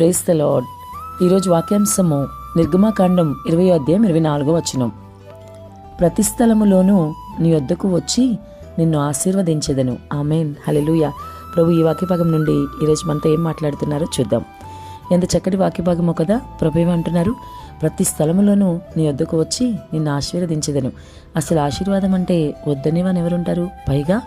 Praise the lord ఈరోజు వాక్యాంశము నిర్గమాకాండం ఇరవై అధ్యాయం ఇరవై నాలుగో వచనం. ప్రతి స్థలములోనూ నీ వద్దకు వచ్చి నిన్ను ఆశీర్వదించదను. ఆమెన్. హలెలుయ ప్రభు ఈ వాక్యభాగం నుండి ఈరోజు మనతో ఏం మాట్లాడుతున్నారో చూద్దాం. ఎంత చక్కటి వాక్యభాగమో కదా ప్రభు ఏమంటున్నారు ప్రతి స్థలములోనూ నీ వద్దకు వచ్చి నిన్ను ఆశీర్వదించదను. అసలు ఆశీర్వాదం అంటే వద్దని ఎవరుంటారు? పైగా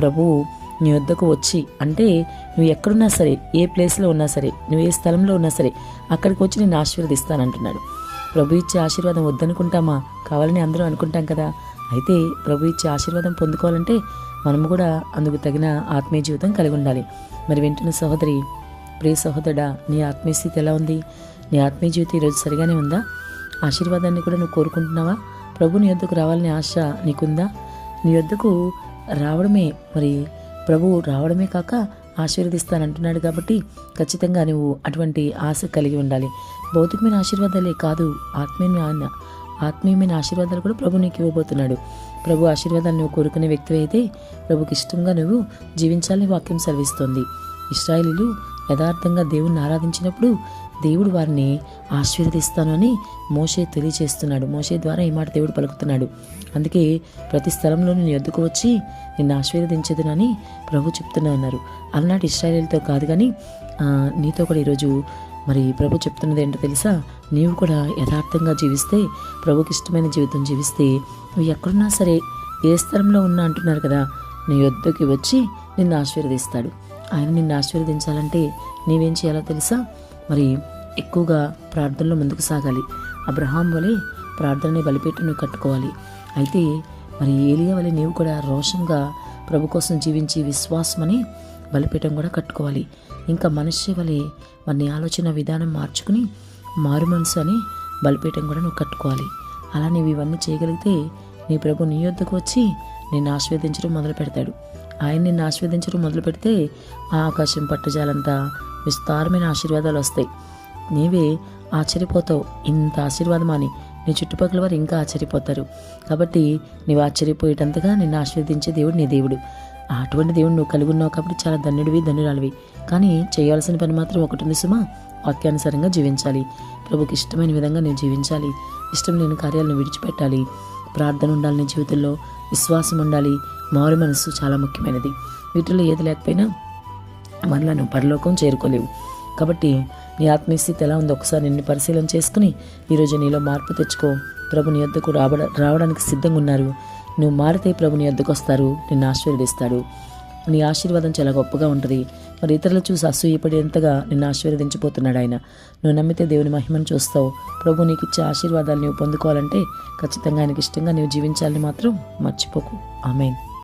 ప్రభువు నీ వద్దకు వచ్చి అంటే నువ్వు ఎక్కడున్నా సరే ఏ ప్లేస్లో ఉన్నా సరే నువ్వు ఏ స్థలంలో ఉన్నా సరే అక్కడికి వచ్చి నేను ఆశీర్వదిస్తానంటున్నాడు. ప్రభు ఇచ్చే ఆశీర్వాదం వద్దనుకుంటామా? కావాలని అందరూ అనుకుంటాం కదా. అయితే ప్రభు ఇచ్చే ఆశీర్వాదం పొందుకోవాలంటే మనము కూడా అందుకు తగిన ఆత్మీయ జీవితం కలిగి ఉండాలి. మరి వింటున్న సహోదరి ప్రియ సహోదరుడా నీ ఆత్మీయ స్థితి ఎలా ఉంది? నీ ఆత్మీయ జీవితం ఈరోజు సరిగానే ఉందా? ఆశీర్వాదాన్ని కూడా నువ్వు కోరుకుంటున్నావా? ప్రభు నీ వద్దకు రావాలనే ఆశ నీకుందా? నీ వద్దకు రావడమే మరి ప్రభువు రావడమే కాక ఆశీర్వదిస్తానంటున్నాడు కాబట్టి ఖచ్చితంగా నువ్వు అటువంటి ఆశ కలిగి ఉండాలి. భౌతికమైన ఆశీర్వాదాలే కాదు ఆత్మీయమైన ఆత్మీయమైన ఆశీర్వాదాలు కూడా ప్రభు నీకు ఇవ్వబోతున్నాడు. ప్రభు ఆశీర్వాదాలు నువ్వు కోరుకునే వ్యక్తి అయితే ప్రభుకి ఇష్టంగా నువ్వు జీవించాలని వాక్యం సెలవిస్తోంది. ఇస్రాయిలీలు యథార్థంగా దేవుణ్ణి ఆరాధించినప్పుడు దేవుడు వారిని ఆశీర్వదిస్తాను అని మోషే తెలియచేస్తున్నాడు. మోషే ద్వారా ఈ మాట దేవుడు పలుకుతున్నాడు. అందుకే ప్రతి స్థలంలో నేను ఎద్దుకు వచ్చి నిన్ను ఆశీర్వదించదునని ప్రభు చెప్తూనే అన్నారు అలనాటి ఇస్రాయేలీలతో కాదు కానీ నీతో కూడా ఈరోజు మరి ప్రభు చెప్తున్నది ఏంటో తెలుసా? నీవు కూడా యథార్థంగా జీవిస్తే ప్రభుకి ఇష్టమైన జీవితం జీవిస్తే నువ్వు ఎక్కడున్నా సరే ఏ స్థలంలో ఉన్నా అంటున్నారు కదా నీ యొద్దకి వచ్చి నిన్ను ఆశీర్వదిస్తాడు. ఆయన నిన్ను ఆశీర్వదించాలంటే నీవేం చేయాలో తెలుసా? మరి ఎక్కువగా ప్రార్థనలో ముందుకు సాగాలి. అబ్రహాం వలె ప్రార్థనని బలిపెట్టును నువ్వు కట్టుకోవాలి. అయితే మరి ఏలియా వలె నీవు కూడా రోషంగా ప్రభు కోసం జీవించి విశ్వాసమని బలిపీఠం కూడా కట్టుకోవాలి. ఇంకా మనిషి వలె వారిని ఆలోచన విధానం మార్చుకుని మారు మనసు అని బలిపీఠం కూడా నువ్వు కట్టుకోవాలి. అలా నీవు ఇవన్నీ చేయగలిగితే నీ ప్రభు నీ యొద్దకు వచ్చి నేను ఆశీర్వదించడం మొదలు పెడతాడు ఆయన్ని ఆస్వాదించడం ఆశీర్వదించడం మొదలు పెడితే ఆ ఆకాశం పట్టుజాలంతా విస్తారమైన ఆశీర్వాదాలు వస్తాయి. నీవే ఆశ్చర్యపోతావు. ఇంత ఆశీర్వాదమా అని. నీ చుట్టుపక్కల వారు ఇంకా ఆశ్చర్యపోతారు. కాబట్టి నీవు ఆశ్చర్యపోయేటంతగా నిన్ను ఆశీర్వదించే దేవుడు నీ దేవుడు. అటువంటి దేవుడు నువ్వు కలిగి ఉన్నావు కాబట్టి చాలా ధన్యుడివి ధన్యురాలివి కానీ చేయాల్సిన పని మాత్రం ఒకటి ఉంది సుమా. వాక్యానుసారంగా జీవించాలి. ప్రభుకి ఇష్టమైన విధంగా నువ్వు జీవించాలి. ఇష్టం లేని కార్యాలను విడిచిపెట్టాలి. ప్రార్థన ఉండాలి నీ జీవితంలో విశ్వాసం ఉండాలి. మారు మనసు చాలా ముఖ్యమైనది. వీటిలో ఏది లేకపోయినా మరలా నువ్వు పరలోకం చేరుకోలేవు. కాబట్టి నీ ఆత్మీయస్థితి ఎలా ఉందో ఒకసారి నిన్ను పరిశీలన చేసుకుని ఈరోజు నీలో మార్పు తెచ్చుకో. ప్రభు నీ వద్దకు రావడానికి సిద్ధంగా ఉన్నారు. నువ్వు మారితే ప్రభు నీ వస్తారు. నిన్ను ఆశీర్వదిస్తాడు. నీ ఆశీర్వాదం చాలా గొప్పగా ఉంటుంది. మరి ఇతరులు చూసి అసూయపడేంతగా నిన్ను ఆశీర్వదించిపోతున్నాడు ఆయన. నువ్వు నమ్మితే దేవుని మహిమను చూస్తావు. ప్రభు నీకు ఇచ్చే ఆశీర్వాదాలు నువ్వు పొందుకోవాలంటే ఖచ్చితంగా ఆయనకి ఇష్టంగా నువ్వు జీవించాలని మాత్రం మర్చిపోకు. ఆమెన్.